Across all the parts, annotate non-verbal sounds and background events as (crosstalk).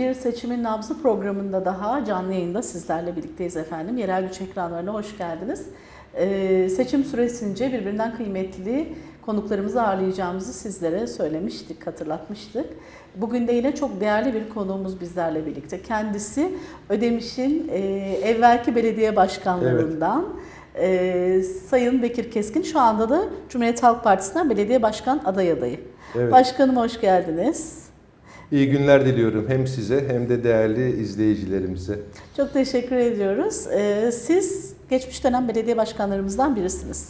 Bir Seçimin Nabzı programında daha canlı yayında sizlerle birlikteyiz efendim. Yerel güç ekranlarına hoş geldiniz. Ee, seçim süresince birbirinden kıymetli konuklarımızı ağırlayacağımızı sizlere söylemiştik, hatırlatmıştık. Bugün de yine çok değerli bir konuğumuz bizlerle birlikte. Kendisi Ödemiş'in e, evvelki belediye başkanlarından e, Sayın Bekir Keskin. Şu anda da Cumhuriyet Halk Partisi'nden belediye başkan aday adayı. Evet. Başkanım hoş geldiniz. İyi günler diliyorum hem size hem de değerli izleyicilerimize. Çok teşekkür ediyoruz. Ee, Siz geçmiş dönem belediye başkanlarımızdan birisiniz.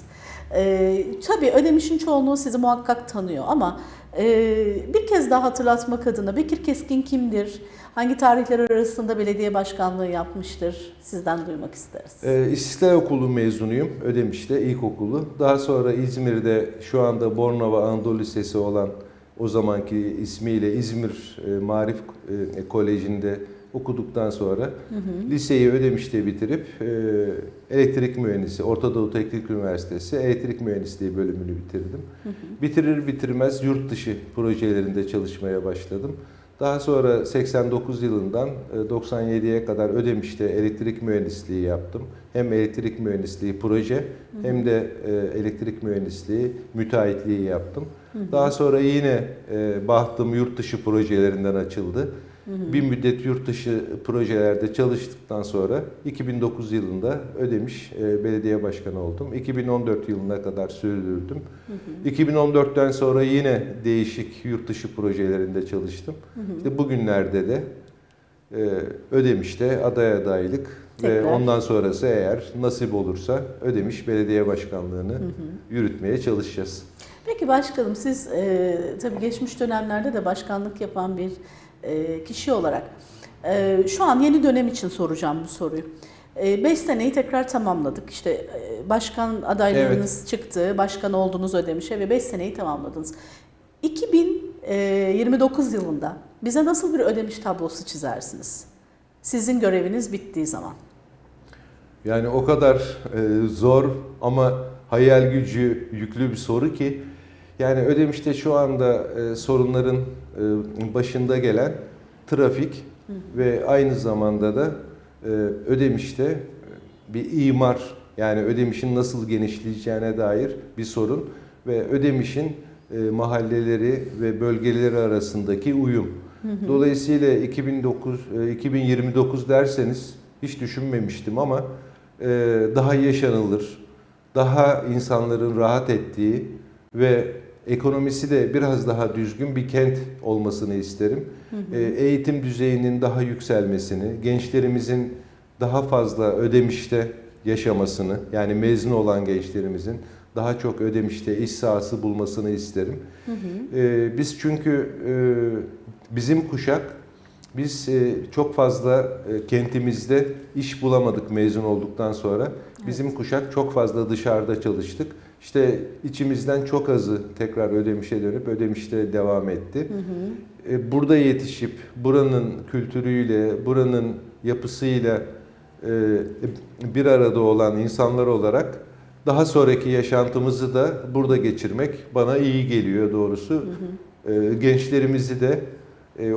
Ee, tabii Ödemiş'in çoğunluğu sizi muhakkak tanıyor ama e, bir kez daha hatırlatmak adına Bekir Keskin kimdir? Hangi tarihler arasında belediye başkanlığı yapmıştır? Sizden duymak isteriz. Ee, İstiklal Okulu mezunuyum Ödemiş'te ilkokulu. Daha sonra İzmir'de şu anda Bornova Anadolu Lisesi olan o zamanki ismiyle İzmir e, Marif e, Koleji'nde okuduktan sonra liseyi Ödemiş'te bitirip e, elektrik mühendisi, Orta Doğu Teknik Üniversitesi elektrik mühendisliği bölümünü bitirdim. Bitirir bitirmez yurt dışı projelerinde çalışmaya başladım. Daha sonra 89 yılından e, 97'ye kadar Ödemiş'te elektrik mühendisliği yaptım. Hem elektrik mühendisliği proje hem de elektrik mühendisliği müteahhitliği yaptım. Daha sonra yine e, bahtım yurt dışı projelerinden açıldı. Bir müddet yurt dışı projelerde çalıştıktan sonra 2009 yılında Ödemiş e, Belediye Başkanı oldum. 2014 yılına kadar sürdürdüm. 2014'ten sonra yine değişik yurt dışı projelerinde çalıştım. İşte bugünlerde de e, Ödemiş'te aday adaylık ve ondan sonrası eğer nasip olursa Ödemiş Belediye Başkanlığı'nı yürütmeye çalışacağız. Peki başkanım siz e, tabii geçmiş dönemlerde de başkanlık yapan bir e, kişi olarak e, şu an yeni dönem için soracağım bu soruyu. 5 seneyi tekrar tamamladık. İşte e, başkan adaylarınız çıktı, başkan oldunuz ödemişe ve 5 seneyi tamamladınız. 2029 yılında bize nasıl bir ödemiş tablosu çizersiniz? Sizin göreviniz bittiği zaman. Yani o kadar e, zor ama hayal gücü yüklü bir soru ki yani Ödemiş'te şu anda e, sorunların e, başında gelen trafik ve aynı zamanda da e, Ödemiş'te bir imar yani Ödemiş'in nasıl genişleyeceğine dair bir sorun ve Ödemiş'in e, mahalleleri ve bölgeleri arasındaki uyum. Dolayısıyla 2009 e, 2029 derseniz hiç düşünmemiştim ama e, daha yaşanılır, daha insanların rahat ettiği ve ekonomisi de biraz daha düzgün bir kent olmasını isterim. E, Eğitim düzeyinin daha yükselmesini, gençlerimizin daha fazla ödemişte yaşamasını, yani mezun olan gençlerimizin daha çok ödemişte iş sahası bulmasını isterim. E, Biz çünkü e, bizim kuşak biz e, çok fazla e, kentimizde iş bulamadık mezun olduktan sonra. Bizim kuşak çok fazla dışarıda çalıştık. İşte içimizden çok azı tekrar Ödemiş'e dönüp Ödemiş'te devam etti. E, Burada yetişip buranın kültürüyle, buranın yapısıyla e, bir arada olan insanlar olarak daha sonraki yaşantımızı da burada geçirmek bana iyi geliyor doğrusu. E, Gençlerimizi de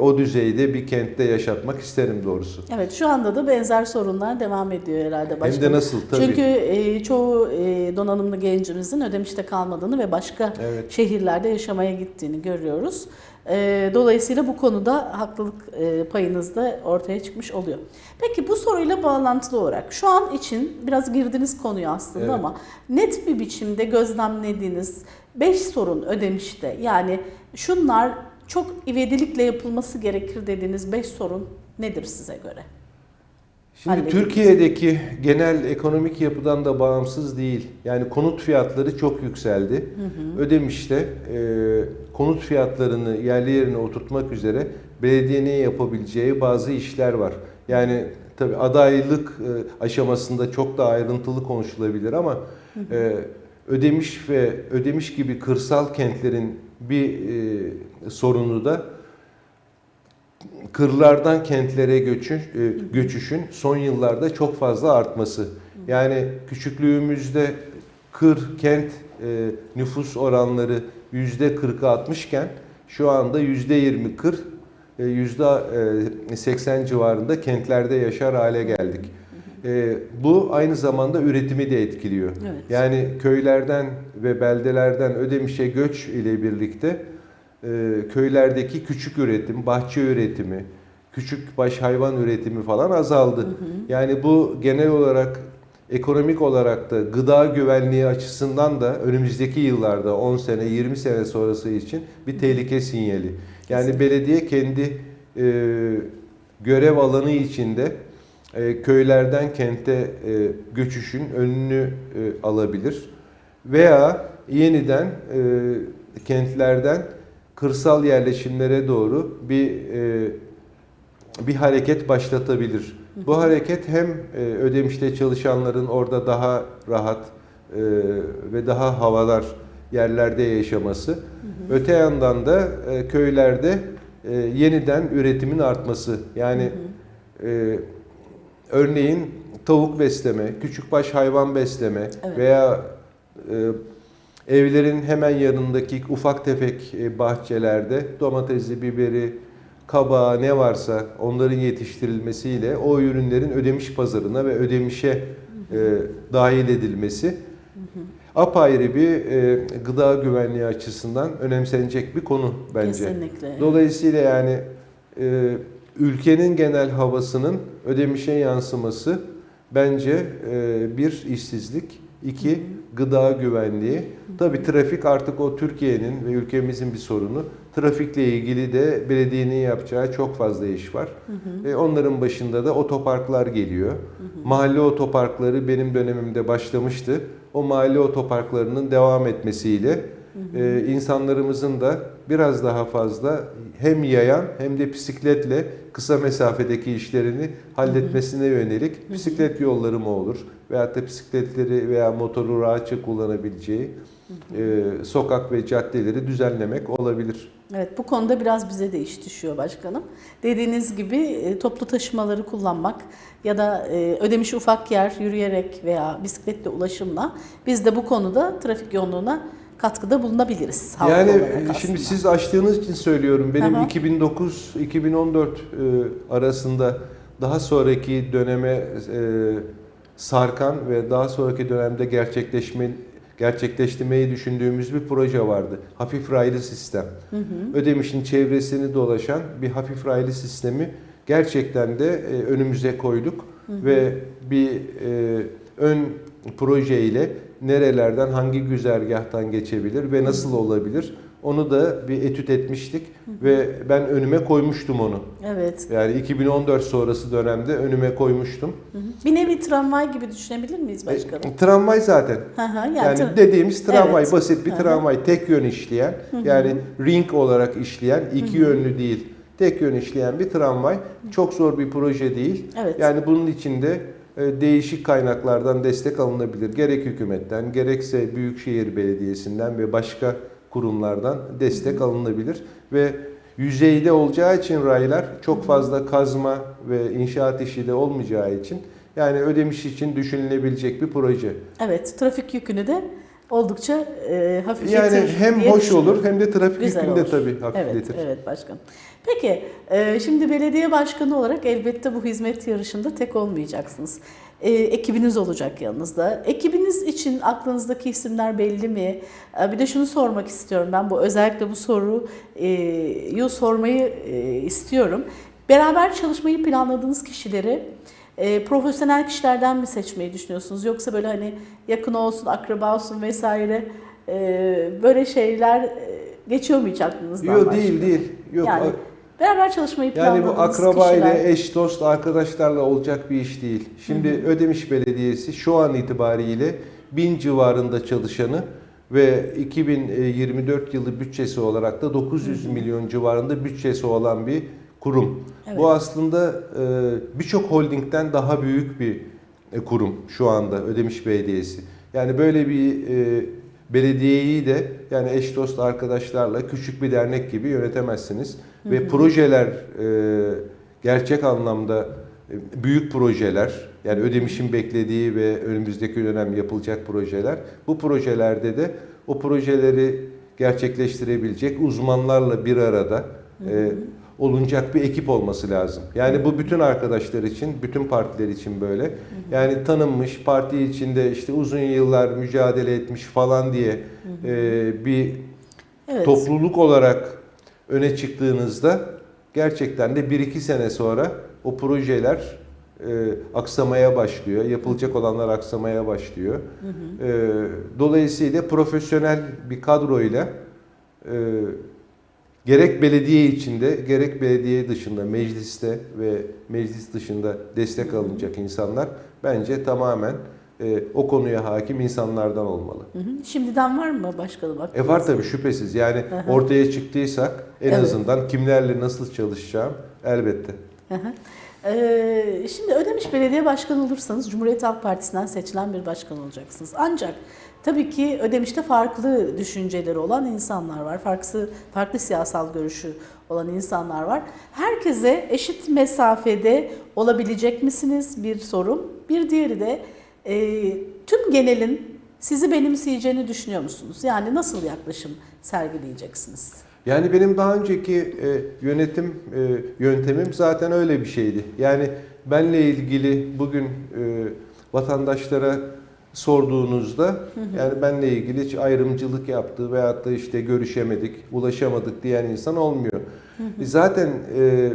o düzeyde bir kentte yaşatmak isterim doğrusu. Evet şu anda da benzer sorunlar devam ediyor herhalde Hem başkanım. de nasıl tabii. Çünkü e, çoğu e, donanımlı gencimizin ödemişte kalmadığını ve başka Evet. şehirlerde yaşamaya gittiğini görüyoruz. E, dolayısıyla bu konuda haklılık e, payınız da ortaya çıkmış oluyor. Peki bu soruyla bağlantılı olarak şu an için biraz girdiniz konuya aslında Evet. ama net bir biçimde gözlemlediğiniz 5 sorun ödemişte yani şunlar çok ivedilikle yapılması gerekir dediğiniz 5 sorun nedir size göre? Şimdi. Türkiye'deki genel ekonomik yapıdan da bağımsız değil. Yani konut fiyatları çok yükseldi. Ödemiş'te e, konut fiyatlarını yerli yerine oturtmak üzere belediyenin yapabileceği bazı işler var. Yani tabii adaylık e, aşamasında çok daha ayrıntılı konuşulabilir ama e, Ödemiş ve Ödemiş gibi kırsal kentlerin bir e, sorunu da kırlardan kentlere göçün, e, göçüşün son yıllarda çok fazla artması. Yani küçüklüğümüzde kır kent e, nüfus oranları yüzde 40'a 60 iken şu anda yüzde 20 kır e, yüzde e, 80 civarında kentlerde yaşar hale geldik. E, Bu aynı zamanda üretimi de etkiliyor. Evet. Yani köylerden ve beldelerden Ödemiş'e göç ile birlikte e, köylerdeki küçük üretim, bahçe üretimi, küçük baş hayvan üretimi falan azaldı. Yani bu genel olarak ekonomik olarak da gıda güvenliği açısından da önümüzdeki yıllarda 10 sene 20 sene sonrası için bir tehlike sinyali. Yani Kesinlikle. belediye kendi e, görev alanı içinde e, köylerden kente e, göçüşün önünü e, alabilir veya yeniden e, kentlerden kırsal yerleşimlere doğru bir e, bir hareket başlatabilir. Bu hareket hem e, Ödemiş'te çalışanların orada daha rahat e, ve daha havadar yerlerde yaşaması, öte yandan da e, köylerde e, yeniden üretimin artması. Yani e, örneğin tavuk besleme, küçükbaş hayvan besleme Evet. veya e, evlerin hemen yanındaki ufak tefek e, bahçelerde domatesi, biberi, kabağı ne varsa onların yetiştirilmesiyle o ürünlerin ödemiş pazarına ve ödemişe e, dahil edilmesi apayrı bir e, gıda güvenliği açısından önemsenecek bir konu bence. Kesinlikle. Dolayısıyla yani e, ülkenin genel havasının ödemişe yansıması bence e, bir işsizlik, iki gıda güvenliği. Tabii trafik artık o Türkiye'nin ve ülkemizin bir sorunu. Trafikle ilgili de belediyenin yapacağı çok fazla iş var. E, onların başında da otoparklar geliyor. Mahalle otoparkları benim dönemimde başlamıştı. O mahalle otoparklarının devam etmesiyle e, insanlarımızın da biraz daha fazla hem yayan hem de bisikletle kısa mesafedeki işlerini halletmesine yönelik bisiklet yolları mı olur? Veyahut da bisikletleri veya motoru rahatça kullanabileceği e, sokak ve caddeleri düzenlemek olabilir. Evet bu konuda biraz bize de iş düşüyor başkanım. Dediğiniz gibi e, toplu taşımaları kullanmak ya da e, ödemiş ufak yer yürüyerek veya bisikletle ulaşımla biz de bu konuda trafik yoğunluğuna katkıda bulunabiliriz. Yani e, şimdi siz açtığınız için söylüyorum. Benim Hı hı. 2009-2014 e, arasında daha sonraki döneme e, sarkan ve daha sonraki dönemde gerçekleşme gerçekleştirmeyi düşündüğümüz bir proje vardı. Hafif raylı sistem. Ödemiş'in çevresini dolaşan bir hafif raylı sistemi gerçekten de önümüze koyduk ve bir e, ön projeyle nerelerden hangi güzergahtan geçebilir ve nasıl olabilir onu da bir etüt etmiştik ve ben önüme koymuştum onu. Evet. Yani 2014 sonrası dönemde önüme koymuştum. Bir nevi tramvay gibi düşünebilir miyiz başkanım? E, tramvay zaten. Hı hı, yani Yani tra- dediğimiz tramvay Evet. basit bir Hı hı. tramvay tek yön işleyen yani ring olarak işleyen iki yönlü değil tek yön işleyen bir tramvay çok zor bir proje değil. Evet. Yani bunun içinde değişik kaynaklardan destek alınabilir. Gerek hükümetten gerekse Büyükşehir Belediyesi'nden ve başka kurumlardan destek alınabilir ve yüzeyde olacağı için raylar çok fazla kazma ve inşaat işi de olmayacağı için yani ödemiş için düşünülebilecek bir proje. Evet, trafik yükünü de oldukça e, hafifletir Yani hem hoş olur hem de trafik Güzel yükünü de tabii hafifletir. Evet, evet başkanım. Peki, e, şimdi belediye başkanı olarak elbette bu hizmet yarışında tek olmayacaksınız. E, ekibiniz olacak yanınızda. Ekibiniz için aklınızdaki isimler belli mi? E, bir de şunu sormak istiyorum ben bu özellikle bu soruyu sormayı e, istiyorum. Beraber çalışmayı planladığınız kişileri e, profesyonel kişilerden mi seçmeyi düşünüyorsunuz? Yoksa böyle hani yakın olsun, akraba olsun vesaire e, böyle şeyler e, geçiyor mu hiç aklınızdan? Yok başka? değil değil. Yok. Yani beraber çalışmayı Yani bu akraba kişiler. ile eş dost arkadaşlarla olacak bir iş değil. Şimdi Ödemiş Belediyesi şu an itibariyle bin civarında çalışanı ve 2024 yılı bütçesi olarak da 900 milyon civarında bütçesi olan bir kurum. Evet. Bu aslında e, birçok holdingden daha büyük bir e, kurum şu anda Ödemiş Belediyesi. Yani böyle bir e, belediyeyi de yani eş dost arkadaşlarla küçük bir dernek gibi yönetemezsiniz. Ve projeler e, gerçek anlamda e, büyük projeler yani Ödemiş'in beklediği ve önümüzdeki dönem yapılacak projeler. Bu projelerde de o projeleri gerçekleştirebilecek uzmanlarla bir arada e, olunacak bir ekip olması lazım. Yani bu bütün arkadaşlar için, bütün partiler için böyle. Yani tanınmış, parti içinde işte uzun yıllar mücadele etmiş falan diye e, bir Evet. topluluk olarak öne çıktığınızda gerçekten de 1-2 sene sonra o projeler e, aksamaya başlıyor. Yapılacak olanlar aksamaya başlıyor. E, dolayısıyla profesyonel bir kadroyla e, gerek belediye içinde gerek belediye dışında mecliste ve meclis dışında destek alınacak insanlar bence tamamen e, o konuya hakim insanlardan olmalı. Hı hı. Şimdiden var mı başkanım? E var tabii şüphesiz. Yani Hı hı. ortaya çıktıysak en Evet. azından kimlerle nasıl çalışacağım elbette. Hı hı. Ee, şimdi Ödemiş Belediye Başkanı olursanız Cumhuriyet Halk Partisi'nden seçilen bir başkan olacaksınız. Ancak tabii ki Ödemiş'te farklı düşünceleri olan insanlar var. Farklı, farklı siyasal görüşü olan insanlar var. Herkese eşit mesafede olabilecek misiniz? Bir sorum. Bir diğeri de e, tüm genelin sizi benimseyeceğini düşünüyor musunuz? Yani nasıl yaklaşım sergileyeceksiniz? Yani benim daha önceki e, yönetim e, yöntemim zaten öyle bir şeydi. Yani benle ilgili bugün e, vatandaşlara sorduğunuzda yani benle ilgili hiç ayrımcılık yaptığı veyahut da işte görüşemedik, ulaşamadık diyen insan olmuyor. E, Zaten e,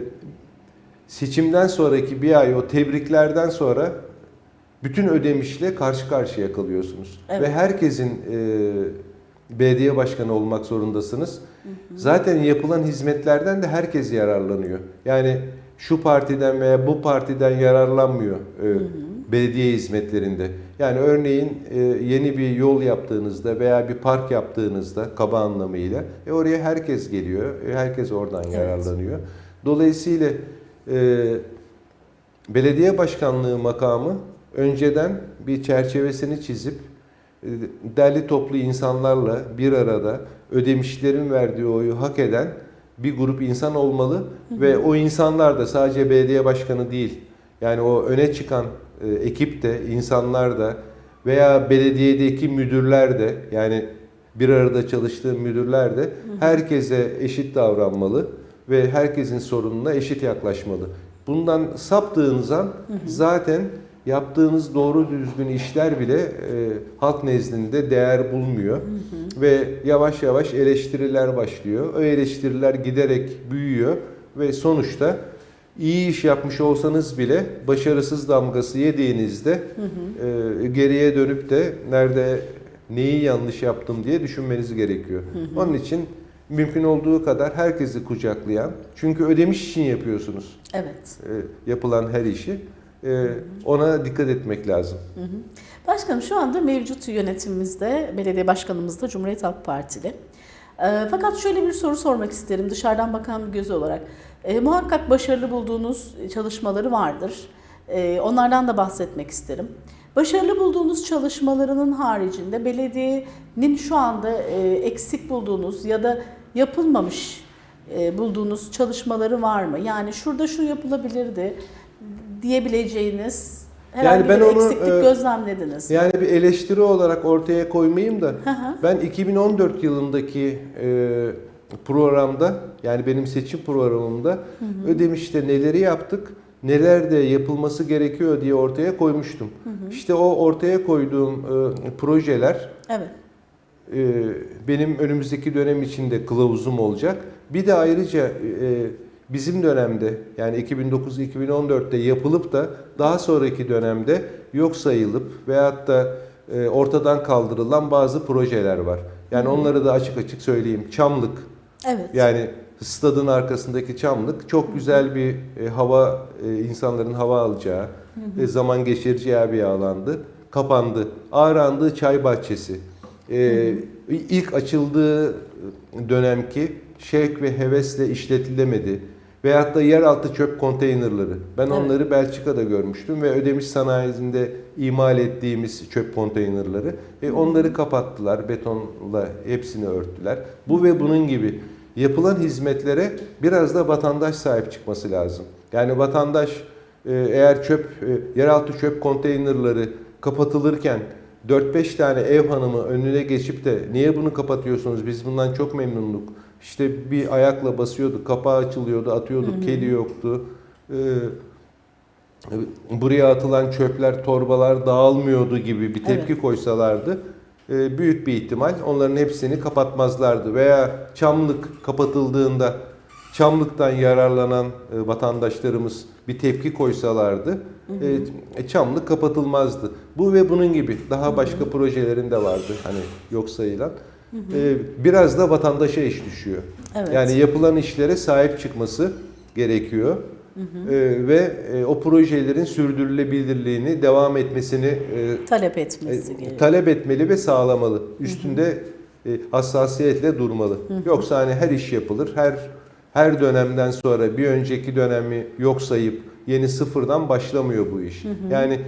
seçimden sonraki bir ay o tebriklerden sonra bütün ödemişle karşı karşıya kalıyorsunuz. Evet. Ve herkesin e, belediye başkanı olmak zorundasınız. Zaten yapılan hizmetlerden de herkes yararlanıyor. Yani şu partiden veya bu partiden yararlanmıyor e, belediye hizmetlerinde. Yani örneğin e, yeni bir yol yaptığınızda veya bir park yaptığınızda kaba anlamıyla e, oraya herkes geliyor. E, herkes oradan Evet. yararlanıyor. Dolayısıyla e, belediye başkanlığı makamı önceden bir çerçevesini çizip e, derli toplu insanlarla bir arada ödemişlerin verdiği oyu hak eden bir grup insan olmalı ve o insanlar da sadece belediye başkanı değil yani o öne çıkan e, ekip de insanlar da veya belediyedeki müdürler de yani bir arada çalıştığı müdürler de herkese eşit davranmalı ve herkesin sorununa eşit yaklaşmalı. Bundan saptığınız an zaten yaptığınız doğru düzgün işler bile e, halk nezdinde değer bulmuyor. Ve yavaş yavaş eleştiriler başlıyor. O eleştiriler giderek büyüyor ve sonuçta iyi iş yapmış olsanız bile başarısız damgası yediğinizde e, geriye dönüp de nerede neyi yanlış yaptım diye düşünmeniz gerekiyor. Onun için mümkün olduğu kadar herkesi kucaklayan, çünkü ödemiş için yapıyorsunuz Evet. e, yapılan her işi. E, ona dikkat etmek lazım. Hı hı. Başkanım şu anda mevcut yönetimimizde, belediye başkanımız da Cumhuriyet Halk Partili. Ee, fakat şöyle bir soru sormak isterim dışarıdan bakan bir göz olarak. Ee, muhakkak başarılı bulduğunuz çalışmaları vardır. Ee, onlardan da bahsetmek isterim. Başarılı bulduğunuz çalışmalarının haricinde belediyenin şu anda e, eksik bulduğunuz ya da yapılmamış e, bulduğunuz çalışmaları var mı? Yani şurada şu yapılabilirdi diyebileceğiniz herhangi ben bir onu, eksiklik e, gözlemlediniz. mi? Yani bir eleştiri olarak ortaya koymayayım da Hı hı. ben 2014 yılındaki e, programda yani benim seçim programımda Ödemiş'te neleri yaptık, neler de yapılması gerekiyor diye ortaya koymuştum. İşte o ortaya koyduğum e, projeler Evet. e, benim önümüzdeki dönem içinde kılavuzum olacak. Bir de ayrıca e, bizim dönemde yani 2009-2014'te yapılıp da daha sonraki dönemde yok sayılıp veyahut da e, ortadan kaldırılan bazı projeler var. Yani onları da açık açık söyleyeyim. Çamlık Evet. yani stadın arkasındaki Çamlık çok güzel bir e, hava e, insanların hava alacağı, e, zaman geçireceği bir alandı. Kapandı. Ağrandı Çay Bahçesi. E, ilk açıldığı dönemki şevk ve hevesle işletilemedi. Veyahut da yeraltı çöp konteynerları. Ben Evet. onları Belçika'da görmüştüm ve ödemiş sanayisinde imal ettiğimiz çöp konteynerları. E, onları kapattılar, betonla hepsini örttüler. Bu ve bunun gibi yapılan hizmetlere biraz da vatandaş sahip çıkması lazım. Yani vatandaş e, eğer çöp, e, yeraltı çöp konteynerları kapatılırken 4-5 tane ev hanımı önüne geçip de niye bunu kapatıyorsunuz biz bundan çok memnunduk işte bir ayakla basıyorduk, kapağı açılıyordu, atıyorduk, kedi yoktu. Ee, buraya atılan çöpler, torbalar dağılmıyordu gibi bir tepki koysalardı e, büyük bir ihtimal onların hepsini kapatmazlardı. Veya Çamlık kapatıldığında Çamlık'tan yararlanan e, vatandaşlarımız bir tepki koysalardı e, Çamlık kapatılmazdı. Bu ve bunun gibi daha başka projelerin de vardı hani yok sayılan. E, Biraz da vatandaşa iş düşüyor. Evet. Yani yapılan işlere sahip çıkması gerekiyor. E, ve e, o projelerin sürdürülebilirliğini, devam etmesini e, talep etmesi e, gerekiyor. talep etmeli ve sağlamalı. Üstünde e, hassasiyetle durmalı. Yoksa hani her iş yapılır. Her her dönemden sonra bir önceki dönemi yok sayıp yeni sıfırdan başlamıyor bu iş. Yani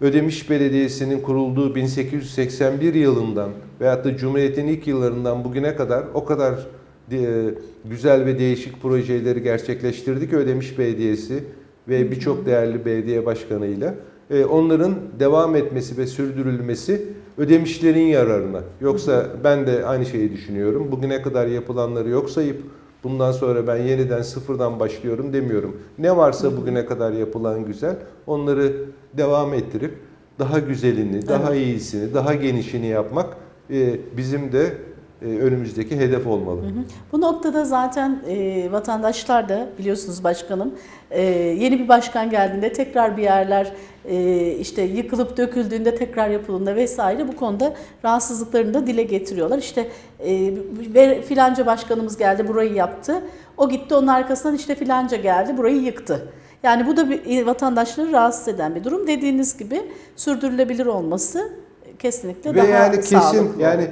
Ödemiş Belediyesi'nin kurulduğu 1881 yılından veyahut da Cumhuriyet'in ilk yıllarından bugüne kadar o kadar e, güzel ve değişik projeleri gerçekleştirdi ki Ödemiş Belediyesi ve birçok değerli belediye başkanıyla. E, Onların devam etmesi ve sürdürülmesi ödemişlerin yararına. Yoksa ben de aynı şeyi düşünüyorum. Bugüne kadar yapılanları yok sayıp bundan sonra ben yeniden sıfırdan başlıyorum demiyorum. Ne varsa bugüne kadar yapılan güzel onları devam ettirip daha güzelini, daha iyisini, daha genişini yapmak e, bizim de önümüzdeki hedef olmalı. Bu noktada zaten e, vatandaşlar da biliyorsunuz başkanım e, yeni bir başkan geldiğinde tekrar bir yerler e, işte yıkılıp döküldüğünde tekrar yapıldığında vesaire bu konuda rahatsızlıklarını da dile getiriyorlar. İşte e, filanca başkanımız geldi burayı yaptı. O gitti onun arkasından işte filanca geldi burayı yıktı. Yani bu da bir, vatandaşları rahatsız eden bir durum. Dediğiniz gibi sürdürülebilir olması kesinlikle Ve daha yani kesin sağlıklı. yani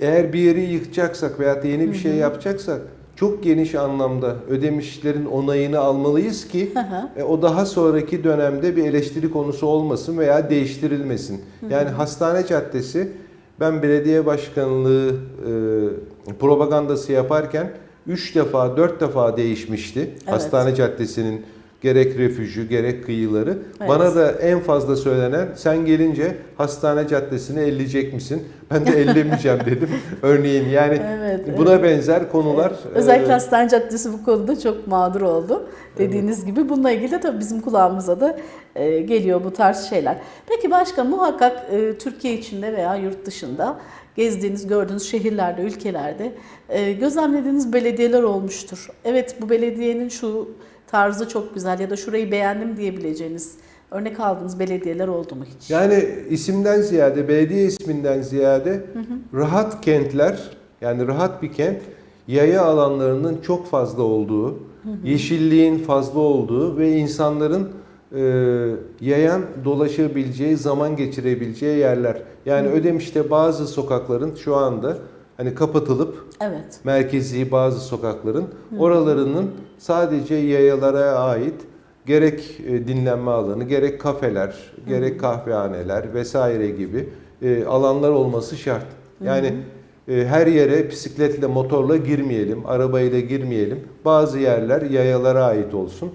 eğer bir yeri yıkacaksak da yeni bir şey yapacaksak çok geniş anlamda ödemişlerin onayını almalıyız ki Hı hı. e, o daha sonraki dönemde bir eleştiri konusu olmasın veya değiştirilmesin. Yani Hastane Caddesi ben belediye başkanlığı e, propagandası yaparken 3 defa 4 defa değişmişti. Hastane Caddesi'nin gerek refüjü gerek kıyıları. Evet. Bana da en fazla söylenen sen gelince hastane caddesini elleyecek misin? Ben de ellemeyeceğim dedim. (laughs) Örneğin yani Evet, buna benzer konular. Özellikle e, Hastane Caddesi bu konuda çok mağdur oldu. Dediğiniz gibi bununla ilgili de tabii bizim kulağımıza da e, geliyor bu tarz şeyler. Peki başka muhakkak e, Türkiye içinde veya yurt dışında gezdiğiniz, gördüğünüz şehirlerde, ülkelerde e, gözlemlediğiniz belediyeler olmuştur. Evet bu belediyenin şu tarzı çok güzel ya da şurayı beğendim diyebileceğiniz örnek aldığınız belediyeler oldu mu hiç? Yani isimden ziyade, belediye isminden ziyade rahat kentler, yani rahat bir kent, yaya alanlarının çok fazla olduğu, yeşilliğin fazla olduğu ve insanların e, yayan dolaşabileceği, zaman geçirebileceği yerler. Yani Ödemiş'te bazı sokakların şu anda hani kapatılıp Evet. merkezi bazı sokakların oralarının sadece yayalara ait gerek e, dinlenme alanı, gerek kafeler, gerek kahvehaneler vesaire gibi e, alanlar olması şart. Yani e, her yere bisikletle, motorla girmeyelim, arabayla girmeyelim. Bazı yerler yayalara ait olsun.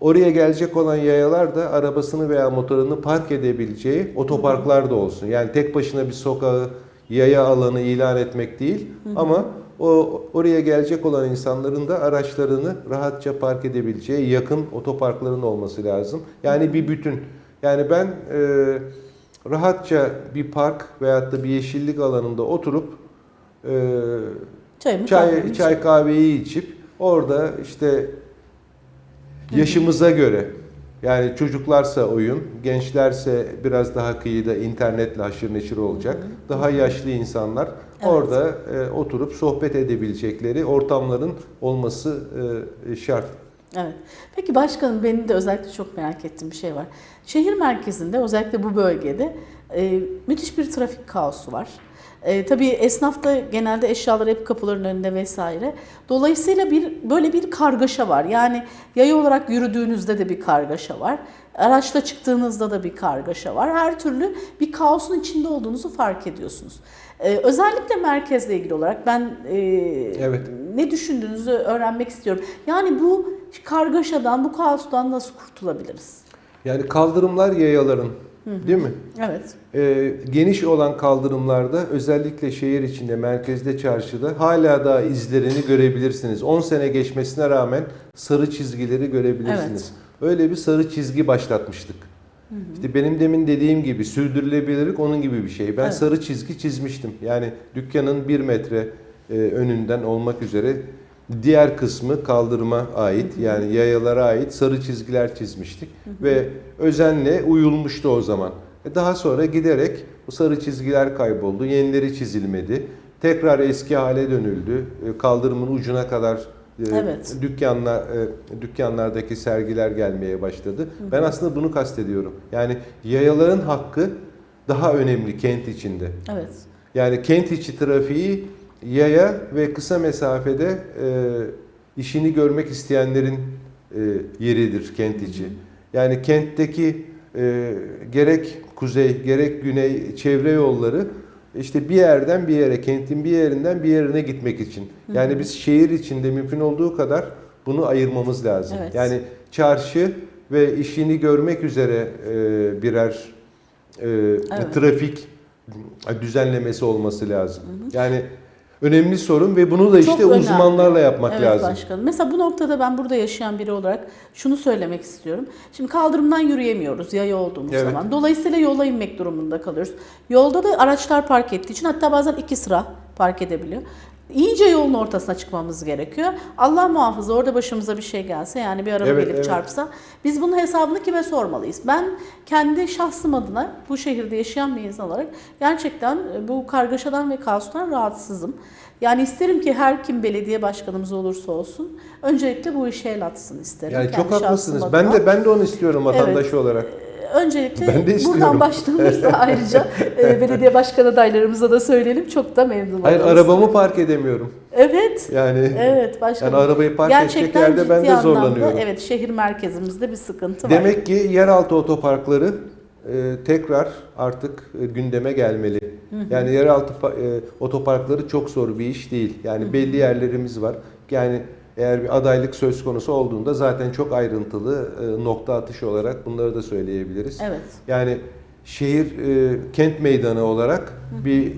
Oraya gelecek olan yayalar da arabasını veya motorunu park edebileceği otoparklar da olsun. Yani tek başına bir sokağı yaya alanı ilan etmek değil ama o oraya gelecek olan insanların da araçlarını rahatça park edebileceği yakın otoparkların olması lazım. Yani bir bütün. Yani ben e, rahatça bir park veyahut da bir yeşillik alanında oturup e, çay kahvemi çay kahveyi içip orada işte yaşımıza göre yani çocuklarsa oyun, gençlerse biraz daha kıyıda internetle haşır neşir olacak. Daha yaşlı insanlar Evet. orada e, oturup sohbet edebilecekleri ortamların olması e, şart. Evet. Peki başkanım benim de özellikle çok merak ettiğim bir şey var. Şehir merkezinde özellikle bu bölgede e, müthiş bir trafik kaosu var. E, tabii esnaf da genelde eşyaları hep kapıların önünde vesaire. Dolayısıyla bir böyle bir kargaşa var. Yani yaya olarak yürüdüğünüzde de bir kargaşa var. Araçla çıktığınızda da bir kargaşa var. Her türlü bir kaosun içinde olduğunuzu fark ediyorsunuz. E, özellikle merkezle ilgili olarak ben e, Evet. ne düşündüğünüzü öğrenmek istiyorum. Yani bu kargaşadan, bu kaostan nasıl kurtulabiliriz? Yani kaldırımlar yayaların değil mi? Evet. Ee, geniş olan kaldırımlarda özellikle şehir içinde, merkezde, çarşıda hala daha izlerini görebilirsiniz. 10 sene geçmesine rağmen sarı çizgileri görebilirsiniz. Öyle bir sarı çizgi başlatmıştık. İşte benim demin dediğim gibi sürdürülebilirlik onun gibi bir şey. Ben Evet. sarı çizgi çizmiştim. Yani dükkanın bir metre e, önünden olmak üzere diğer kısmı kaldırıma ait yani yayalara ait sarı çizgiler çizmiştik ve özenle uyulmuştu o zaman. E, Daha sonra giderek bu sarı çizgiler kayboldu, yenileri çizilmedi. Tekrar eski hale dönüldü. E, Kaldırımın ucuna kadar e, Evet. dükkanlar dükkanlardaki sergiler gelmeye başladı. Ben aslında bunu kastediyorum. Yani yayaların hakkı daha önemli kent içinde. Evet. Yani kent içi trafiği yaya ve kısa mesafede e, işini görmek isteyenlerin e, yeridir kent içi. Yani kentteki e, gerek kuzey gerek güney çevre yolları işte bir yerden bir yere, kentin bir yerinden bir yerine gitmek için. Yani biz şehir içinde mümkün olduğu kadar bunu ayırmamız lazım. Evet. Yani çarşı ve işini görmek üzere e, birer e, trafik düzenlemesi olması lazım. Yani önemli sorun ve bunu da Çok işte önemli. uzmanlarla yapmak evet, lazım. başkanım. Mesela bu noktada ben burada yaşayan biri olarak şunu söylemek istiyorum. Şimdi kaldırımdan yürüyemiyoruz yaya olduğumuz Evet. zaman. Dolayısıyla yola inmek durumunda kalıyoruz. Yolda da araçlar park ettiği için hatta bazen iki sıra park edebiliyor. İyice yolun ortasına çıkmamız gerekiyor. Allah muhafaza orada başımıza bir şey gelse yani bir araba Evet, gelip evet. çarpsa biz bunun hesabını kime sormalıyız? Ben kendi şahsım adına bu şehirde yaşayan bir insan olarak gerçekten e, bu kargaşadan ve kaostan rahatsızım. Yani isterim ki her kim belediye başkanımız olursa olsun öncelikle bu işe el atsın isterim. Yani kendi çok haklısınız. Ben de ben de onu istiyorum vatandaş Evet. olarak. Öncelikle Ben de istiyorum. buradan başlanırsa ayrıca e, (laughs) belediye başkan adaylarımıza da söyleyelim çok da memnun Hayır oluruz. arabamı park edemiyorum. Evet. Yani Evet başkanım. yani arabayı park edecek Gerçekten yerde ben de zorlanıyorum. evet şehir merkezimizde bir sıkıntı var. Demek ki yeraltı otoparkları e, tekrar artık e, gündeme gelmeli. Yani yeraltı e, otoparkları çok zor bir iş değil. Yani belli yerlerimiz var. Yani eğer bir adaylık söz konusu olduğunda zaten çok ayrıntılı e, nokta atışı olarak bunları da söyleyebiliriz. Evet. Yani şehir e, kent meydanı olarak bir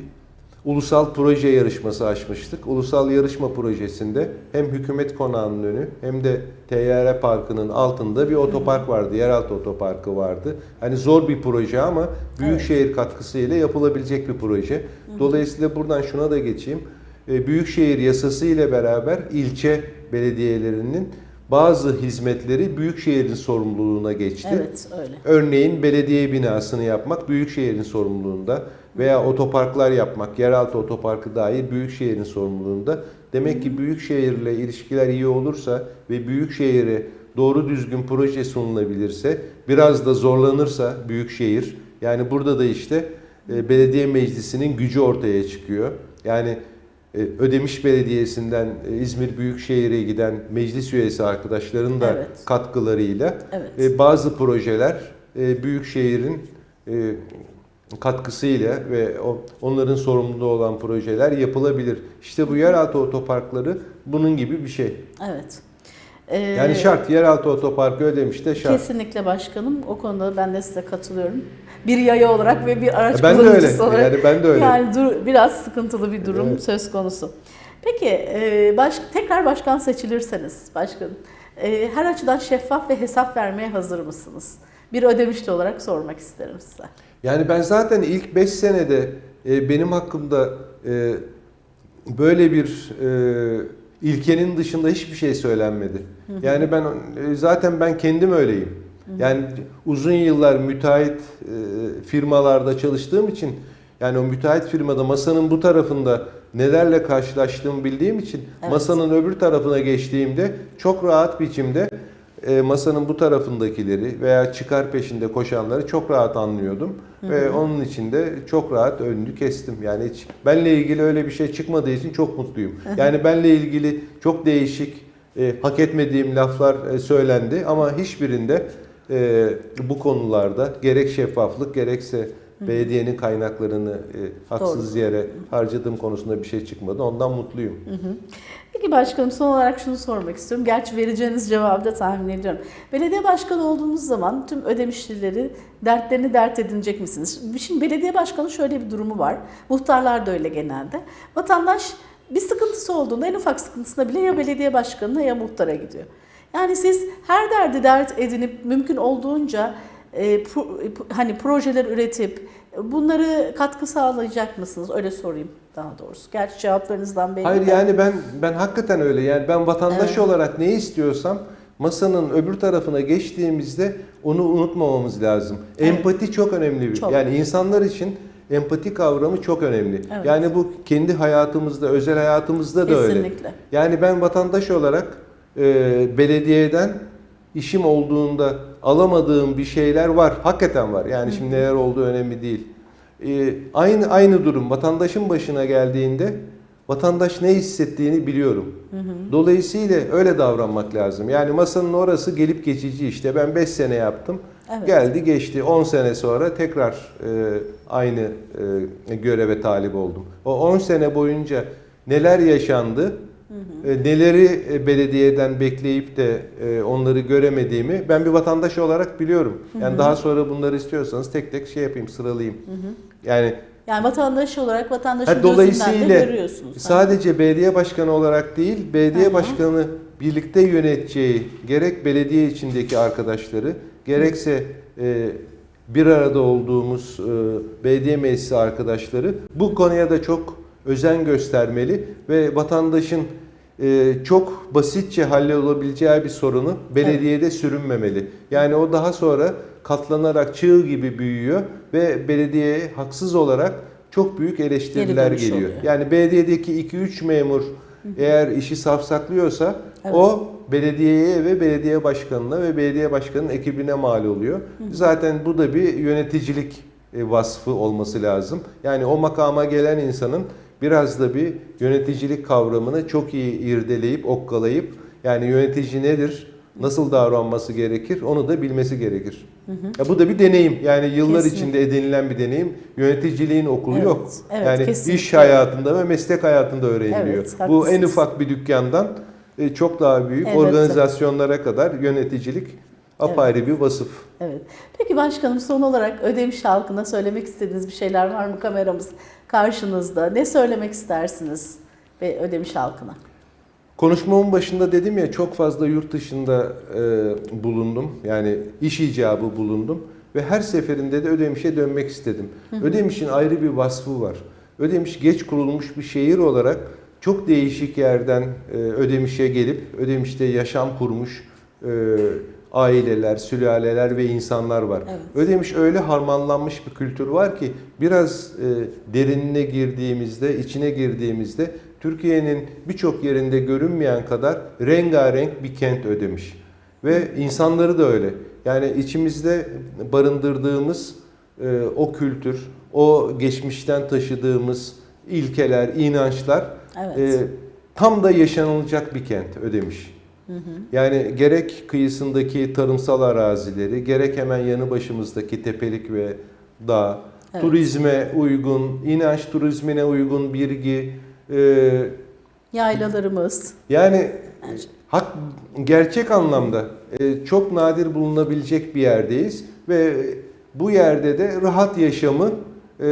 ulusal proje yarışması açmıştık. Ulusal yarışma projesinde hem hükümet konağının önü hem de TYR Parkı'nın altında bir otopark vardı. Yeraltı otoparkı vardı. Hani zor bir proje ama büyükşehir katkısıyla yapılabilecek bir proje. Dolayısıyla buradan şuna da geçeyim. E, Büyükşehir yasası ile beraber ilçe belediyelerinin bazı hizmetleri büyükşehirin sorumluluğuna geçti. Evet öyle. Örneğin belediye binasını yapmak büyükşehirin sorumluluğunda veya otoparklar yapmak, yeraltı otoparkı dahil büyükşehirin sorumluluğunda. Demek ki büyükşehirle ilişkiler iyi olursa ve büyükşehire doğru düzgün proje sunulabilirse, biraz da zorlanırsa büyükşehir, yani burada da işte e, belediye meclisinin gücü ortaya çıkıyor. Yani Ödemiş Belediyesi'nden e, İzmir Büyükşehir'e giden meclis üyesi arkadaşların da Evet. katkılarıyla Evet. e, bazı projeler e, Büyükşehir'in e, katkısıyla ve onların sorumluluğu olan projeler yapılabilir. İşte bu yeraltı otoparkları bunun gibi bir şey. Evet. Ee, Yani şart yeraltı otoparkı ödemiş de şart. Kesinlikle başkanım. O konuda ben de size katılıyorum. Bir yaya olarak ve bir araç Ben de öyle. kullanıcısı olarak. Yani ben de öyle. Yani dur, biraz sıkıntılı bir durum Evet. söz konusu. Peki e, baş, tekrar başkan seçilirseniz başkanım e, her açıdan şeffaf ve hesap vermeye hazır mısınız? Bir ödemişli olarak sormak isterim size. Yani ben zaten ilk 5 senede e, benim hakkımda böyle bir ilkenin dışında hiçbir şey söylenmedi. Yani ben e, zaten ben kendim öyleyim. Yani uzun yıllar müteahhit e, firmalarda çalıştığım için yani o müteahhit firmada masanın bu tarafında nelerle karşılaştığımı bildiğim için Evet. masanın öbür tarafına geçtiğimde çok rahat biçimde masanın bu tarafındakileri veya çıkar peşinde koşanları çok rahat anlıyordum. Ve onun için de çok rahat önünü kestim. Yani hiç benle ilgili öyle bir şey çıkmadığı için çok mutluyum. Yani benle ilgili çok değişik, e, hak etmediğim laflar e, söylendi ama hiçbirinde e, bu konularda gerek şeffaflık gerekse belediyenin kaynaklarını e, haksız yere harcadığım konusunda bir şey çıkmadı. Ondan mutluyum. Peki başkanım son olarak şunu sormak istiyorum. Gerçi vereceğiniz cevabı da tahmin ediyorum. Belediye başkanı olduğunuz zaman tüm ödemişlileri dertlerini dert edinecek misiniz? Şimdi belediye başkanı şöyle bir durumu var. Muhtarlar da öyle genelde. Vatandaş bir sıkıntısı olduğunda en ufak sıkıntısında bile ya belediye başkanına ya muhtara gidiyor. Yani siz her derdi dert edinip mümkün olduğunca e, pro- e, hani projeler üretip bunları katkı sağlayacak mısınız? Öyle sorayım daha doğrusu. Gerçi cevaplarınızdan belli. Hayır de. yani ben ben hakikaten öyle. Yani ben vatandaş Evet. olarak ne istiyorsam masanın öbür tarafına geçtiğimizde onu unutmamamız lazım. Evet. Empati çok önemli bir. Çok. Yani insanlar için empati kavramı çok önemli. Evet. Yani bu kendi hayatımızda, özel hayatımızda da öyle. Kesinlikle. Yani ben vatandaş olarak e, belediyeden işim olduğunda alamadığım bir şeyler var. Hakikaten var. Yani şimdi neler olduğu önemli değil. E, aynı aynı durum vatandaşın başına geldiğinde vatandaş ne hissettiğini biliyorum. Dolayısıyla öyle davranmak lazım. Yani masanın orası gelip geçici işte. Ben 5 sene yaptım. Evet. Geldi geçti. 10 sene sonra tekrar e, aynı e, göreve talip oldum. O 10 sene boyunca neler yaşandı, e, neleri e, belediyeden bekleyip de e, onları göremediğimi ben bir vatandaş olarak biliyorum. Yani daha sonra bunları istiyorsanız tek tek şey yapayım, sıralayayım. Yani Yani vatandaş olarak vatandaşın Ha, gözünden dolayısıyla de görüyorsunuz. sadece belediye başkanı olarak değil, belediye Hı hı. başkanı birlikte yöneteceği gerek belediye içindeki arkadaşları, gerekse e, bir arada olduğumuz e, belediye meclisi arkadaşları bu konuya da çok özen göstermeli ve vatandaşın e, çok basitçe hallolabileceği bir sorunu belediyede sürünmemeli. Yani o daha sonra katlanarak çığ gibi büyüyor ve belediyeye haksız olarak çok büyük eleştiriler geliyor. oluyor. Yani belediyedeki 2-3 memur eğer işi safsaklıyorsa Evet. o belediyeye ve belediye başkanına ve belediye başkanının ekibine mal oluyor. Zaten bu da bir yöneticilik e, vasfı olması lazım. Yani o makama gelen insanın biraz da bir yöneticilik kavramını çok iyi irdeleyip okkalayıp yani yönetici nedir? Nasıl davranması gerekir? Onu da bilmesi gerekir. Ya bu da bir deneyim. Yani yıllar Kesinlikle. içinde edinilen bir deneyim. Yöneticiliğin okulu Evet, yok. evet, yani kesinlikle. iş hayatında ve meslek hayatında öğreniliyor. Evet, bu en ufak bir dükkandan e, çok daha büyük Elbette. organizasyonlara kadar yöneticilik apayrı bir vasıf. Evet. Peki başkanım son olarak Ödemiş halkına söylemek istediğiniz bir şeyler var mı? Kameramız karşınızda. Ne söylemek istersiniz ve Ödemiş halkına? Konuşmamın başında dedim ya çok fazla yurt dışında e, bulundum. Yani iş icabı bulundum. Ve her seferinde de Ödemiş'e dönmek istedim. Ödemiş'in ayrı bir vasfı var. Ödemiş geç kurulmuş bir şehir olarak çok değişik yerden e, Ödemiş'e gelip Ödemiş'te yaşam kurmuş e, aileler, sülaleler ve insanlar var. Evet. Ödemiş öyle harmanlanmış bir kültür var ki biraz e, derinine girdiğimizde, içine girdiğimizde Türkiye'nin birçok yerinde görünmeyen kadar rengarenk bir kent ödemiş. Ve insanları da öyle. Yani içimizde barındırdığımız e, o kültür, o geçmişten taşıdığımız ilkeler, inançlar Evet. e, tam da yaşanılacak bir kent ödemiş. Yani gerek kıyısındaki tarımsal arazileri, gerek hemen yanı başımızdaki tepelik ve dağ, Evet. turizme uygun, inanç turizmine uygun bilgi, e, Yaylalarımız. yani hak gerçek anlamda e, çok nadir bulunabilecek bir yerdeyiz ve bu yerde de rahat yaşamı e,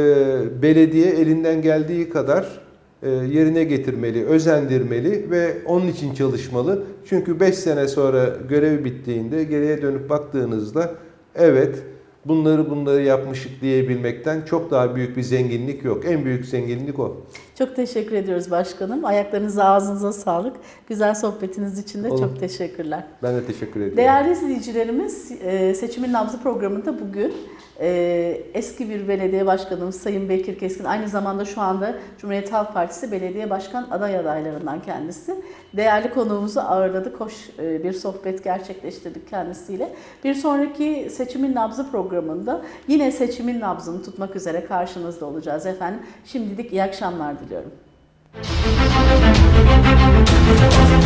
belediye elinden geldiği kadar yerine getirmeli, özendirmeli ve onun için çalışmalı. Çünkü 5 sene sonra görev bittiğinde geriye dönüp baktığınızda evet bunları bunları yapmışık diyebilmekten çok daha büyük bir zenginlik yok. En büyük zenginlik o. Çok teşekkür ediyoruz başkanım. Ayaklarınıza ağzınıza sağlık. Güzel sohbetiniz için de Olur. çok teşekkürler. Ben de teşekkür ediyorum. Değerli izleyicilerimiz, e, Seçimin Nabzı programında bugün e, eski bir belediye başkanımız Sayın Bekir Keskin, aynı zamanda şu anda Cumhuriyet Halk Partisi belediye başkan aday adaylarından kendisi. Değerli konuğumuzu ağırladık, hoş e, bir sohbet gerçekleştirdik kendisiyle. Bir sonraki Seçimin Nabzı programında yine seçimin nabzını tutmak üzere karşınızda olacağız efendim. Şimdilik iyi akşamlar diliyorum. Thank